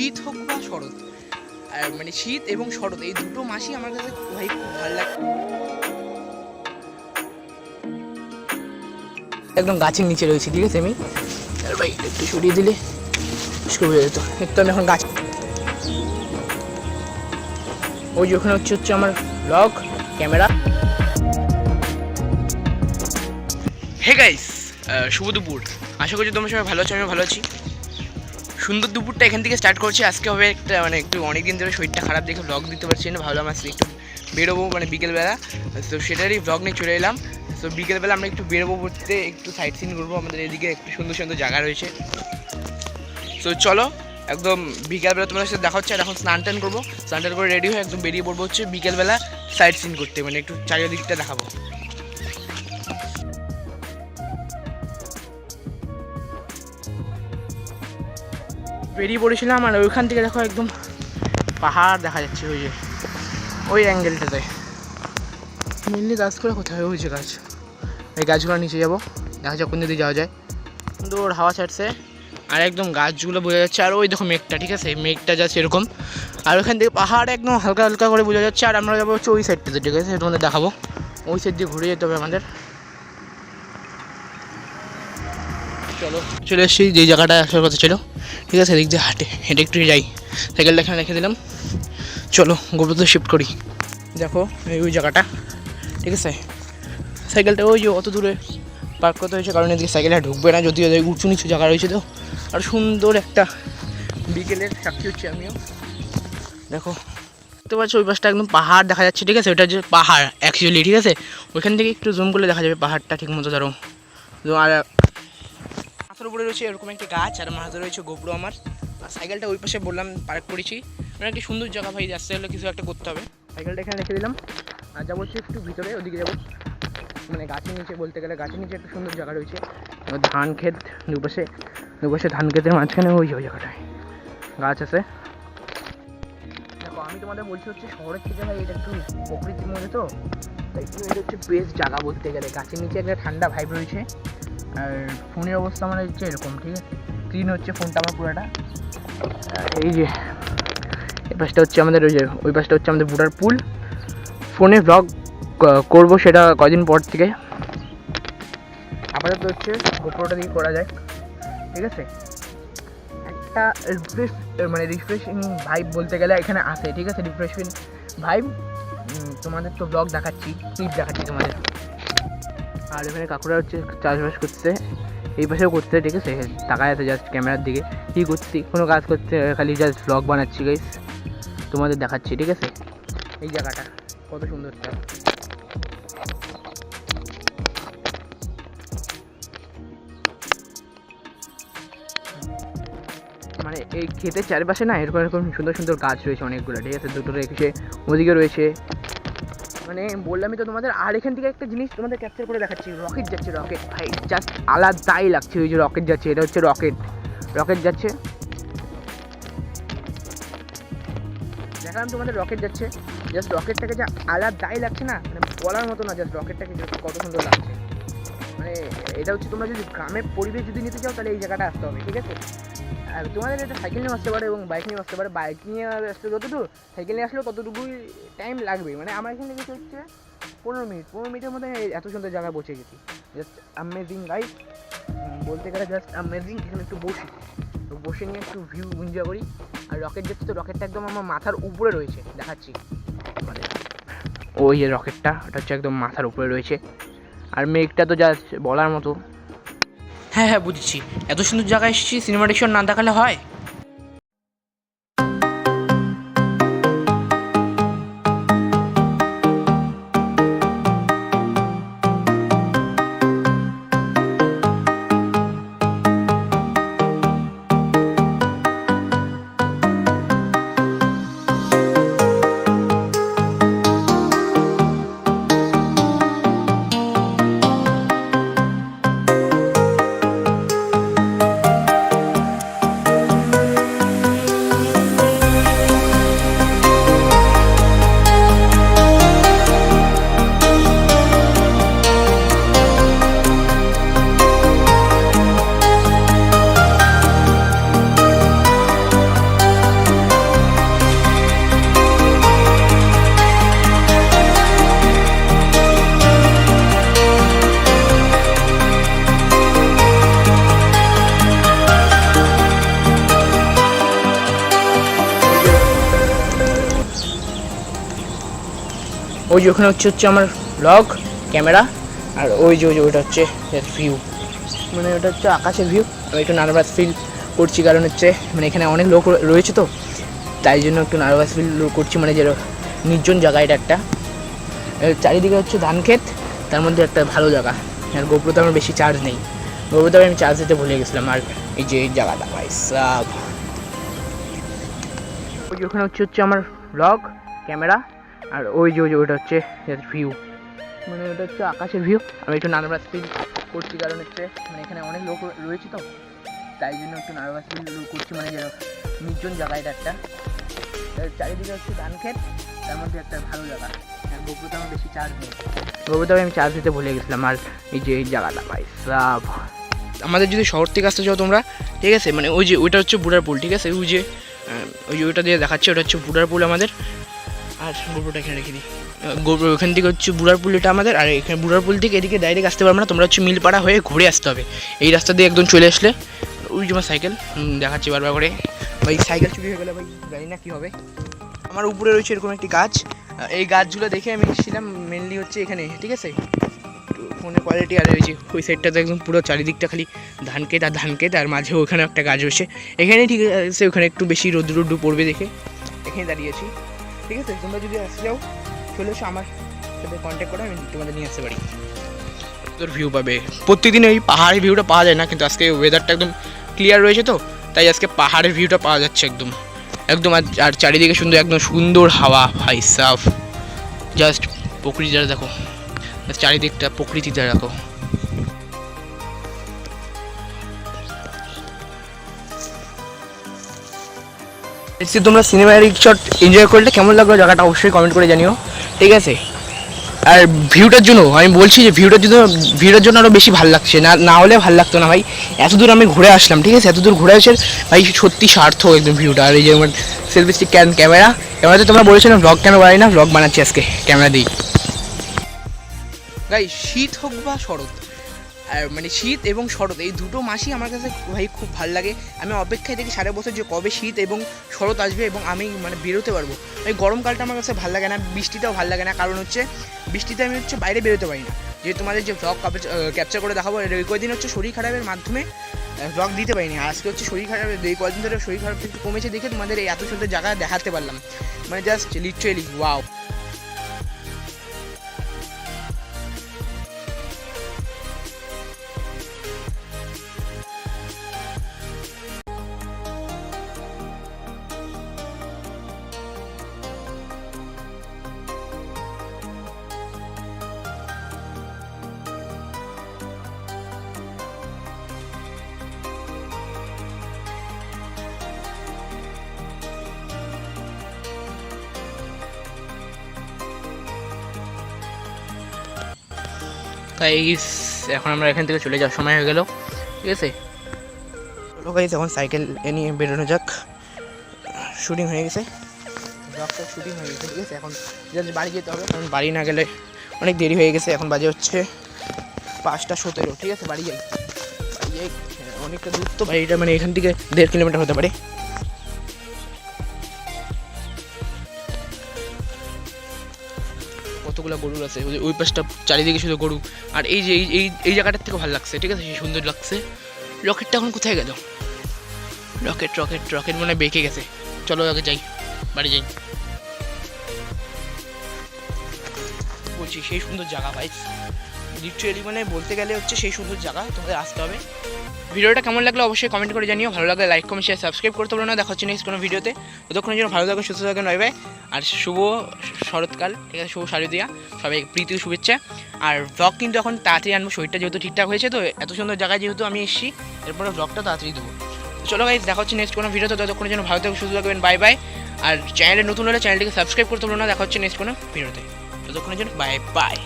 শীত হোক বা শরৎ আর মানে শীত এবং শরৎ এই দুটো মাসই আমার কাছে ভাই খুব ভালো লাগে। একদম গাছের নিচে রয়েছে ঠিক আছে আমি? আর ভাই একটু সরিয়ে দিলে হয়ে যেত। একটু আমি এখন গাছ ওই যে ওখানে হচ্ছে হচ্ছে আমার ব্লগ ক্যামেরা। হে গাইস শুভ দুপুর। আশা করছি তোমার সবাই ভালো আছো আমি ভালো আছি। সুন্দর দুপুরটা এখান থেকে স্টার্ট করছি। আজকে হবে একটা মানে একটু অনেক দিন ধরে শরীরটা খারাপ দেখে ব্লগ দিতে পারছি না। ভাবলাম আজকে একটু বেরোবো মানে বিকেলবেলা। তো সেটারই ব্লগ নিয়ে চলে এলাম। তো বিকেলবেলা আমরা একটু বেরোবো ঘুরতে, একটু সাইট সিন করব। আমাদের এদিকে একটু সুন্দর সুন্দর জায়গা রয়েছে। তো চলো, একদম বিকেলবেলা তোমাদের সাথে দেখা হচ্ছে। আর এখন স্নান টান করব। স্নান টান করে রেডি হয়ে একদম বেরিয়ে পড়ব হচ্ছে বিকেলবেলা সাইট সিন করতে। মানে একটু চারিদিকটা দেখাবো। বেরিয়ে পড়েছিলাম আর ওইখান থেকে দেখো একদম পাহাড় দেখা যাচ্ছে ওই যে, ওই অ্যাঙ্গেলটাতে মেনলি গাছ করে কোথায় হয়েছে গাছ। এই গাছগুলোর নিচে যাব, দেখা যাক কোন দিকে যাওয়া যায়। সুন্দর হাওয়া ছাড়ছে আর একদম গাছগুলো বোঝা যাচ্ছে। আর ওই দেখো মেঘটা, ঠিক আছে? মেঘটা যাচ্ছে এরকম আর ওখান থেকে পাহাড় একদম হালকা হালকা করে বোঝা যাচ্ছে। আর আমরা যাব হচ্ছে ওই সাইডটাতে ঠিক আছে? তোমাদের দেখাবো। ওই সাইড দিয়ে ঘুরে যেতে হবে আমাদের। চলো। চলে এসেছি যে জায়গাটা আসার কথা ছিল। ঠিক আছে, এদিক দিয়ে হাঁটে, হেঁটে একটু যাই। সাইকেলটা এখানে রেখে দিলাম। চলো গোবরতে শিফট করি। দেখো, এই ওই জায়গাটা। ঠিক আছে? সাইকেলটা ওই যে অত দূরে পার্ক করতে হয়েছে, কারণ এদিকে সাইকেলটা ঢুকবে না, যদিও উঁচু নিচু জায়গা রয়েছে তো। আর সুন্দর একটা বিকেলের সাক্ষী হচ্ছে আমিও। দেখো, দেখতে পাচ্ছ, ওই পাশটা একদম পাহাড় দেখা যাচ্ছে, ঠিক আছে? ওটা যে পাহাড় অ্যাকচুয়ালি ঠিক আছে? ওইখান থেকে একটু জুম করলে দেখা যাবে পাহাড়টা ঠিক মতো ধরো, আর মাথার উপরে রয়েছে, এরকম একটি গাছ, আর মাথাতে রয়েছে গোবরো আমার। আর সাইকেলটা ওই পাশে বললাম পার্ক করেছি। মানে একটি সুন্দর জায়গা ভাই আসতে হলে কিছু একটা করতে হবে। সাইকেলটা এখানে রেখে দিলাম। আর যাব হচ্ছে একটু ভিতরে, ওদিকে যাব। মানে গাছের নিচে বলতে গেলে, গাছের নিচে একটা সুন্দর জায়গা রয়েছে। ধান ক্ষেত দুপাশে দুপাশে ধান ক্ষেতের মাঝখানে ওই ওই জায়গাটায় গাছ আছে। দেখো, আমি তোমাদের বলছি হচ্ছে, শহরের থেকে ভাই এটা একটু প্রকৃতির মধ্যে তো, তাই জন্য এটা হচ্ছে বেস্ট জায়গা বলতে গেলে। গাছের নিচে একটা ঠান্ডা ভাইব রয়েছে। আর ফোনের অবস্থা আমার হচ্ছে এরকম, ঠিক আছে? ক্লিন হচ্ছে ফোনটা আমার পুরোটা। এই যে, এই পাশটা হচ্ছে আমাদের ওই যে, ওই পাশটা হচ্ছে আমাদের বুড়ার পুল। ফোনে ব্লগ করব সেটা কদিন পর থেকে। আপাতত হচ্ছে গোপ্রোটা দিয়ে করা যায় ঠিক আছে? একটা রিফ্রেশ মানে রিফ্রেশিং ভাইব বলতে গেলে এখানে আসে, ঠিক আছে? রিফ্রেশিং ভাইব তোমাদের তো ব্লগ দেখাচ্ছি ক্লিপ দেখাচ্ছি তোমাদের। আর এখানে কাকুরা হচ্ছে চাষবাস করছে। এই পাশেও করছে, ঠিক আছে? তাকায় আছে জাস্ট ক্যামেরার দিকে। কী করছি? কোনো কাজ করছে, খালি জাস্ট ব্লগ বানাচ্ছি গাইস তোমাদের দেখাচ্ছি, ঠিক আছে? এই জায়গাটা, কত সুন্দর মানে এই ক্ষেতের চারপাশে না এরকম এরকম সুন্দর সুন্দর গাছ রয়েছে অনেকগুলো, ঠিক আছে? দুটো রেখেছে ওদিকে রয়েছে মানে বললামই তো তোমাদের, আর এখান থেকে একটা জিনিস তোমাদের ক্যাপচার করে দেখাচ্ছি রকেট যাচ্ছে রকেট ভাই জাস্ট আলাদাই লাগছে, ওই যে রকেট যাচ্ছে, এটা হচ্ছে রকেট রকেট যাচ্ছে। দেখালাম তোমাদের রকেট যাচ্ছে। জাস্ট রকেটটাকে যা আলাদাই লাগছে না মানে বলার মতো না জাস্ট রকেটটাকে কত সুন্দর লাগছে। মানে এটা হচ্ছে তোমরা যদি গ্রামের পরিবেশ যদি নিতে চাও, তাহলে এই জায়গাটা আসতে হবে, ঠিক আছে? আর তোমাদের এটা সাইকেল নিয়ে আসতে পারে এবং বাইক নিয়ে আসতে পারে। বাইক নিয়ে আসতে যতটুকু সাইকেল নিয়ে আসলেও ততটুকুই টাইম লাগবে। মানে আমার এখানে গেছে হচ্ছে পনেরো মিনিট। পনেরো মিনিটের মধ্যে এত সুন্দর জায়গায় বসে গেছি। জাস্ট অ্যামেজিং গাইড বলতে গেলে জাস্ট অ্যামেজিং এখানে একটু বসি। তো বসে নিয়ে একটু ভিউ এনজয় করি। আর রকেট যাচ্ছে তো রকেটটা একদম আমার মাথার উপরে রয়েছে, দেখাচ্ছি। মানে ওই যে রকেটটা ওটা হচ্ছে একদম মাথার উপরে রয়েছে। আর মেঘটা তো জাস্ট বলার মতো। হ্যাঁ হ্যাঁ বুঝছি। এত সুন্দর জায়গায় এসেছি সিনেমাটিক শট না দেখালে হয়? ওই যে ওখানে হচ্ছে হচ্ছে আমার ব্লগ ক্যামেরা আর ওই যে ওই যে ওটা হচ্ছে ভিউ মানে ওটা হচ্ছে আকাশের ভিউ আমি একটু নার্ভাস ফিল করছি, কারণ হচ্ছে মানে এখানে অনেক লোক রয়েছে তো। তাই জন্য একটু নার্ভাস ফিল করছি মানে যে নির্জন জায়গা এটা একটা। চারিদিকে হচ্ছে ধান ক্ষেত, তার মধ্যে একটা ভালো জায়গা। আর গোপ্রোতে আমার বেশি চার্জ নেই। গোপ্রোতে আমি চার্জ দিতে ভুলে গেছিলাম, আর এই যে এই জায়গাটা, ভাই সাব। ওই ওখানে হচ্ছে হচ্ছে আমার ব্লগ ক্যামেরা আর ওই যে ওই যে ওটা হচ্ছে ভিউ মানে ওটা হচ্ছে আকাশের ভিউ আমি একটু নার্ভাস ফিল করছি, কারণ হচ্ছে মানে এখানে অনেক লোক রয়েছে তো। তাই জন্য একটু নার্ভাস ফিল করছি মানে যে নির্জন জায়গা এটা একটা। চারিদিকে হচ্ছে ধান ক্ষেত, তার মধ্যে একটা ভালো জায়গা। গোপুরতে আমার বেশি চার্জ নেই। আমি চার্জ দিতে ভুলে গেছিলাম, আর এই যে এই জায়গাটা, ভাই সাব। আমাদের যদি শহর থেকে আসতে চাও তোমরা, ঠিক আছে? মানে ওই যে, ওইটা হচ্ছে বুড়ার পুল ঠিক আছে? ওই যে ওই যে ওইটা দিয়ে দেখাচ্ছে, ওটা হচ্ছে বুড়ার পুল আমাদের। আর গোবরটা এখানে রেখে দিই। গোবর ওখান থেকে হচ্ছে বুড়ার পুল, এটা আমাদের, আর এখানে বুড়ার পুল থেকে এদিকে ডাইরেক্ট আসতে পারবে না, তোমরা হচ্ছে মিলপাড়া হয়ে ঘুরে আসতে হবে। এই রাস্তা দিয়ে একদম চলে আসলে, ওই যে সাইকেল দেখাচ্ছি বারবার করে। ভাই সাইকেল চুরি হয়ে গেলে, ভাই, জানি না কী হবে। আমার উপরে রয়েছে এরকম একটি গাছ এই গাছগুলো দেখে আমি এসেছিলাম মেনলি হচ্ছে এখানে, ঠিক আছে? ফোনের কোয়ালিটি আর যে ওই সাইডটাতে একদম পুরো চারিদিকটা খালি ধান ক্ষেত আর ধান ক্ষেত আর মাঝে ওখানে একটা গাছ রয়েছে এখানে ঠিক আছে, ওখানে একটু বেশি রোদ্রু রোদ্রু পড়বে দেখে। এখানে দাঁড়িয়েছি ঠিক আছে? তোমরা যদি আসতে যাও চলে এসো আমার সাথে কন্ট্যাক্ট করো, আমি তোমাদের নিয়ে আসতে পারি। তোর ভিউ পাবে। প্রতিদিন এই পাহাড়ের ভিউটা পাওয়া যায় না, কিন্তু আজকে ওয়েদারটা একদম ক্লিয়ার রয়েছে তো, তাই আজকে পাহাড়ের ভিউটা পাওয়া যাচ্ছে একদম। একদম আর চারিদিকে সুন্দর, একদম সুন্দর হাওয়া, ভাই সাফ। জাস্ট প্রকৃতিটা দেখো। চারিদিকটা প্রকৃতিটা দেখো। এসে তোমরা সিনেমাটিক শট এনজয় করলে কেমন লাগল জায়গাটা অবশ্যই কমেন্ট করে জানিও। ঠিক আছে? আর ভিউটার জন্য, আমি বলছি যে ভিউটার জন্য ভিউটার জন্য আরও বেশি ভালো লাগছে। না না হলে ভালো লাগতো না ভাই। এত দূর আমি ঘুরে আসলাম, ঠিক আছে? এত দূর ঘুরে আসে ভাই সত্যি স্বার্থ একদম ভিউটা আর এই যে আমার সেলফি স্টিক ক্যান ক্যামেরা ক্যামেরাতে তোমরা বলেছিলাম ব্লগ কেন বানাই না ব্লগ বানাচ্ছি আজকে ক্যামেরা দিই গাই শীত হোক বা শরৎ মানে শীত এবং শরৎ, এই দুটো মাসই আমার কাছে ভাই খুব ভালো লাগে। আমি অপেক্ষায় দেখি সারা বছর যে কবে শীত এবং শরৎ আসবে এবং আমি মানে বেরোতে পারব। এই গরমকালটা আমার কাছে ভালো লাগে না, বৃষ্টিটাও ভালো লাগে না, কারণ হচ্ছে বৃষ্টিতে আমি হচ্ছে বাইরে বেরোতে পারি না। যে তোমাদের যে ব্লগ ক্যাপচার করে দেখাবো এই কয়দিন হচ্ছে শরীর খারাপের মাধ্যমে ব্লগ দিতে পারিনি। আজকে হচ্ছে শরীর খারাপ এই কয়দিন ধরে শরীর খারাপ একটু কমেছে দেখে তোমাদের এই এত সুন্দর জায়গা দেখাতে পারলাম। মানে জাস্ট লিটারেলি ওয়াও তাই এখন আমরা এখান থেকে চলে যাওয়ার সময় হয়ে গেল ঠিক আছে? চলো গাইস এখন সাইকেল এ নিয়ে বেরোনো যাক। শুটিং হয়ে গেছে। ব্লগটা শুটিং হয়ে গেছে ঠিক আছে? এখন জাস্ট বাড়ি যেতে হবে কারণ বাড়ি না গেলে অনেক দেরি হয়ে গেছে। এখন বাজে হচ্ছে পাঁচটা সতেরো ঠিক আছে? বাড়ি যাই। বাড়ি যাই অনেকটা দূর তো। বাড়িটা মানে এখান থেকে দেড় কিলোমিটার হতে পারে। কতগুলো গরু আছে, ওই পাশটা চারিদিকে শুধু গরু। আর এই যে এই এই জায়গাটার থেকে ভালো লাগছে, ঠিক আছে? সুন্দর লাগছে। রকেটটা এখন কোথায় গেল? রকেট রকেট রকেট মনে বেঁকে গেছে। চলো আগে যাই, বাড়ি যাই। বলছি, সেই সুন্দর জায়গা, ভাই। লিটারেলি মানে বলতে গেলে হচ্ছে সেই সুন্দর জায়গা, তোমাদের আসতে হবে। ভিডিওটা কেমন লাগল অবশ্যই কমেন্ট করে জানিও। ভালো লাগলে লাইক কমেন্ট শেয়ার সাবস্ক্রাইব করতে পারো না। দেখা হচ্ছে নেক্সট কোনো ভিডিওতে। ততক্ষণের জন্য ভালো থাকুন সুস্থ থাকুন রইবে আর শুভ শরৎকাল। ঠিক আছে, শুভ শারদীয়া। সবাই প্রীতি শুভেচ্ছা। আর ব্লগ কিন্তু এখন তাড়াতাড়ি আনব, শরীরটা যেহেতু ঠিকঠাক হয়েছে তো, এত সুন্দর জায়গায় যেহেতু আমি এসেছি, এরপরে ব্লগটা তাড়াতাড়ি দেবো। চলো গাইজ দেখা হচ্ছে নেক্সট কোনো ভিডিওতে। ততক্ষণের জন্য ভালো থাকুন সুস্থ থাকবেন বাই বাই আর চ্যানেলে নতুন হলে চ্যানেলটিকে সাবস্ক্রাইব করতে পারো না। দেখা হচ্ছে নেক্সট কোনো ভিডিওতে। ততক্ষণের জন্য বাই বাই